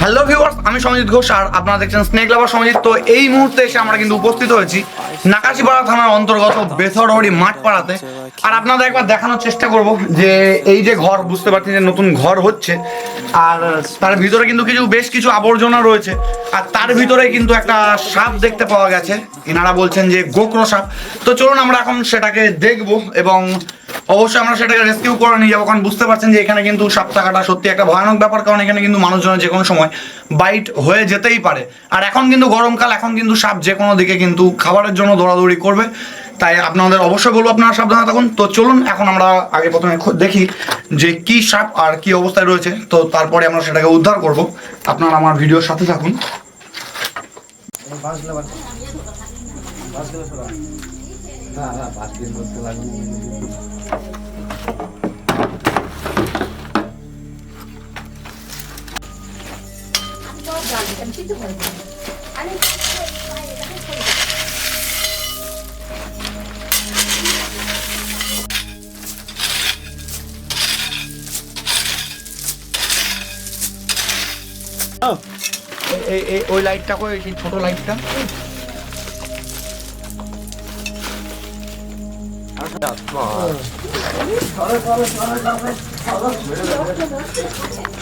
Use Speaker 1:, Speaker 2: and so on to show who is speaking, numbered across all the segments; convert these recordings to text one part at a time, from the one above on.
Speaker 1: Hello viewers, আমি সঞ্জিত ঘোষ আর আপনারা দেখছেন স্নেক লাভার সঞ্জিত। তো এই মুহূর্তে এসে আমরা কিন্তু উপস্থিত হয়েছি নাকাশিপাড়া থানার অন্তর্গত বেসরহরি মাঠ পাড়াতে আর আপনাদের একবার দেখানোর চেষ্টা করব যে এই যে ঘর, বুঝতে পারছেন যে নতুন ঘর হচ্ছে। আর তার ভিতরে কিন্তু কিছু, বেশ কিছু আবর্জনা রয়েছে। আর তার ভিতরে কিন্তু একটা সাপ দেখতে পাওয়া গেছে। এনারা বলছেন যে গোকরো সাপ। তো চলুন আমরা এখন সেটাকে দেখব এবং অবশ্যই আমরা সেটাকে রেস্কিউ করে নিয়ে যাব। কারণ বুঝতে পারছেন যে এখানে কিন্তু সাপ থাকাটা সত্যি একটা ভয়ানক ব্যাপার, কারণ এখানে কিন্তু মানুষজনের যে কোনো সময় বাইট হয়ে যেতেই পারে। আর এখন কিন্তু গরমকাল, এখন কিন্তু সাপ যে কোনো দিকে কিন্তু খাবারের জন্য দৌড়াদৌড়ি করবে? তাই আপনাদের অবশ্যই বলব, আপনারা সাবধানে থাকুন। তো চলুন, এখন আমরা আগে প্রথমে দেখি যে কি সাপ আর কি অবস্থায় রয়েছে। তো তারপরে আমরা সেটাকে উদ্ধার করব। আপনারা আমার ভিডিওর সাথে থাকুন। এই ওই লাইটটা কই? এই ছোট লাইটটা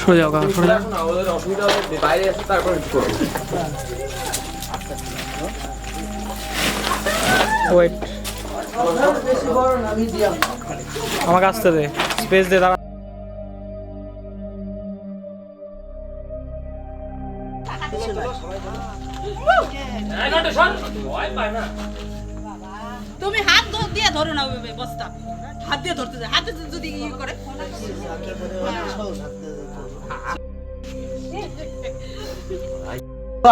Speaker 2: সরে যাও কাকা সরে যাও
Speaker 3: অসুবিধা হবে বাইরে এসে তারপর
Speaker 2: ওয়েট আমাকে আসতে দে স্পেস দে দাঁড়া।
Speaker 4: তুমি হাত দিয়ে ধরো না বস্তা। হাত দিয়ে ধরতে যায় হাতে যদি ইয়ে করে।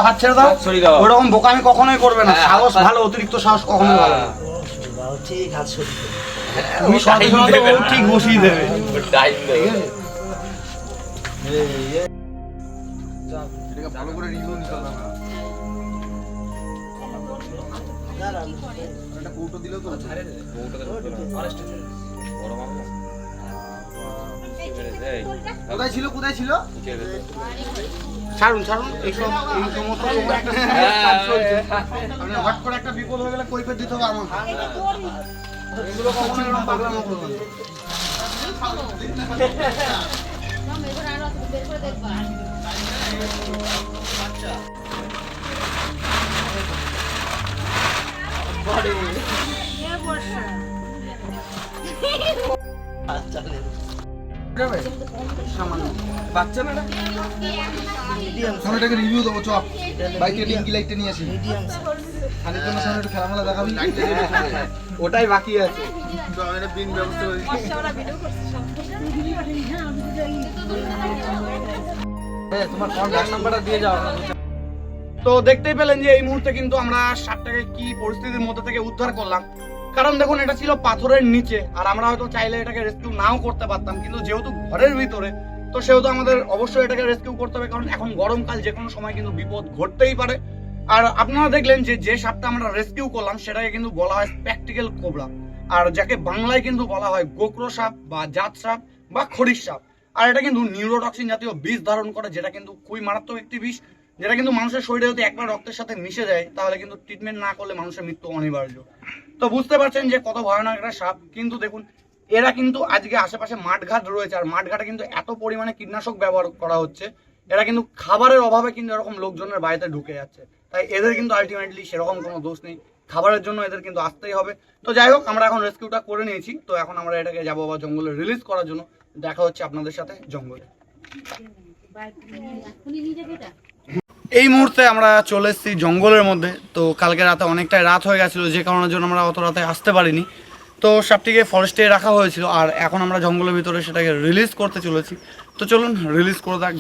Speaker 1: হাত ছেড়ে দাও। ওরকম বোকামি কখনোই করবে না।
Speaker 3: হ্যাঁ,
Speaker 1: সাহস
Speaker 3: হাত-
Speaker 1: ভালো অতিরিক্ত সাহস কখনোই ভালো না। তুমি সাথে
Speaker 3: time
Speaker 1: সাথে
Speaker 3: দেবে
Speaker 1: ও
Speaker 3: না।
Speaker 1: ঠিক বসিয়ে দেবে
Speaker 3: টাইম দেবে
Speaker 1: কোথায় ছিল কোথায় ছিল? ছাড়ুন ছাড়ুন এই সমস্ত একটা কাজ চলছে। আপনি হট করে একটা বিপদ হয়ে গেলে কৈফিয়ত দিতে হবে আমাকে। এগুলো কখনো এরকম পাগলামো করবেন না। যাবে? সামান্য।
Speaker 3: বাচ্চা না
Speaker 5: সামনে এটাকে রিভিউ দেবো চপ বাইকে ডিঙ্কি লাইটটা নিয়ে আসি। খানির জন্য সামনে একটু খেলামেলা দেখাবি।
Speaker 1: ওটাই বাকি আছে। তো দেখতেই পেলেন যে এই মুহূর্তে কিন্তু আমরা সাপটাকে কি পরিস্থিতির মধ্যে থেকে উদ্ধার করলাম। কারণ দেখুন, এটা ছিল পাথরের নিচে, আর আমরা হয়তো চাইলে এটাকে রেস্কিউ নাও করতে পারতাম, কিন্তু যেহেতু ঘরের ভিতরে, তো সেহেতু আমাদের অবশ্যই এটাকে রেস্কিউ করতে হবে, কারণ এখন গরমকাল, যে কোনো সময় কিন্তু বিপদ ঘটতেই পারে। আর আপনারা দেখলেন যে যে সাপটা আমরা রেস্কিউ করলাম, সেটাকে কিন্তু বলা হয় প্র্যাকটিক্যাল কোবরা আর যাকে বাংলায় কিন্তু বলা হয় গোকরো সাপ বা জাত সাপ বা খড়ির সাপ। আর এটা কিন্তু নিউরোটক্সিন জাতীয় বিষ ধারণ করে, যেটা কিন্তু খুবই মারাত্মক একটি বিষ, যেটা কিন্তু মানুষের শরীরে যদি একবার রক্তের সাথে মিশে যায়, তাহলে কিন্তু ট্রিটমেন্ট না করলে মানুষের মৃত্যু অনিবার্য। তো বুঝতে পারছেন যে কত ভয়ানক একটা সাপ, কিন্তু দেখুন, এরা কিন্তু আজকে আশেপাশে মাঠঘাট রয়েছে, আর মাঠঘাটে কিন্তু এত পরিমাণে কীটনাশক ব্যবহার করা হচ্ছে, এরা কিন্তু খাবারের অভাবে কিন্তু এরকম লোকজনের বাড়িতে ঢুকে যাচ্ছে। তাই এদের কিন্তু আলটিমেটলি সেরকম কোনো দোষ নেই, খাবারের জন্য এদের কিন্তু আসতেই হবে। তো যাই হোক, আমরা এখন রেস্কিউটা করে নিয়েছি, তো এখন আমরা এটাকে যাব আবার জঙ্গলে রিলিজ করার জন্য। দেখা হচ্ছে আপনাদের সাথে জঙ্গলে। এই মুহূর্তে আমরা চলে এসেছি জঙ্গলের মধ্যে। তো কালকে রাতে অনেকটাই রাত হয়ে গেছিল, যে কারণের জন্য আমরা অত রাতে আসতে পারিনি। তো সাপটিকে ফরেস্টে রাখা হয়েছিল, আর এখন আমরা জঙ্গলের ভিতরে সেটাকে রিলিজ করতে চলেছি। তো চলুন রিলিজ করে দেখ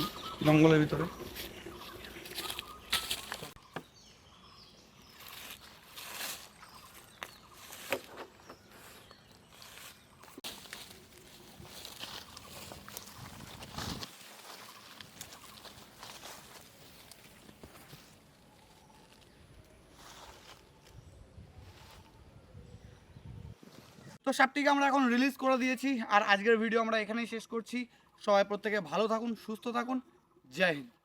Speaker 1: জঙ্গলের ভিতরে। তো সাপটিকে আমরা এখন রিলিজ করে দিয়েছি, আর আজকের ভিডিও আমরা এখানেই শেষ করছি। সবাই প্রত্যেকে ভালো থাকুন, সুস্থ থাকুন। জয় হিন্দ।